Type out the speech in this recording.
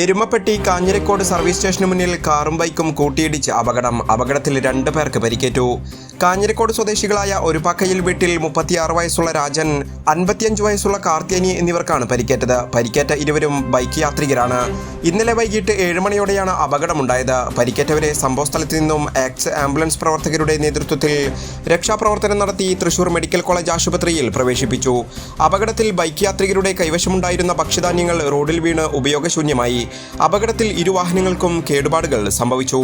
Erumapetty Kanjirakode service സ്റ്റേഷന് മുന്നിൽ കാറും ബൈക്കും കൂട്ടിയിടിച്ച് അപകടം. അപകടത്തിൽ രണ്ട് പേർക്ക് പരിക്കേറ്റു. കാഞ്ഞിരക്കോട് സ്വദേശികളായ ഒരു പക്കയിൽ വീട്ടിൽ മുപ്പത്തിയാറ് വയസ്സുള്ള രാജൻ അൻപത്തിയഞ്ച് വയസ്സുള്ള കാർത്തിയനി എന്നിവർക്കാണ് പരിക്കേറ്റത്. പരിക്കേറ്റ ഇരുവരും ബൈക്ക് യാത്രികരാണ്. ഇന്നലെ വൈകിട്ട് ഏഴ് മണിയോടെയാണ് അപകടമുണ്ടായത്. പരിക്കേറ്റവരെ സംഭവസ്ഥലത്ത് നിന്നും എക്സ് ആംബുലൻസ് പ്രവർത്തകരുടെ നേതൃത്വത്തിൽ രക്ഷാപ്രവർത്തനം നടത്തി തൃശൂർ മെഡിക്കൽ കോളേജ് ആശുപത്രിയിൽ പ്രവേശിപ്പിച്ചു. അപകടത്തിൽ ബൈക്ക് യാത്രികരുടെ കൈവശമുണ്ടായിരുന്ന ഭക്ഷ്യധാന്യങ്ങൾ റോഡിൽ വീണ് ഉപയോഗശൂന്യമായി അപകടത്തിൽ ഇരുവാഹനങ്ങൾക്കും കേടുപാടുകൾ സംഭവിച്ചു.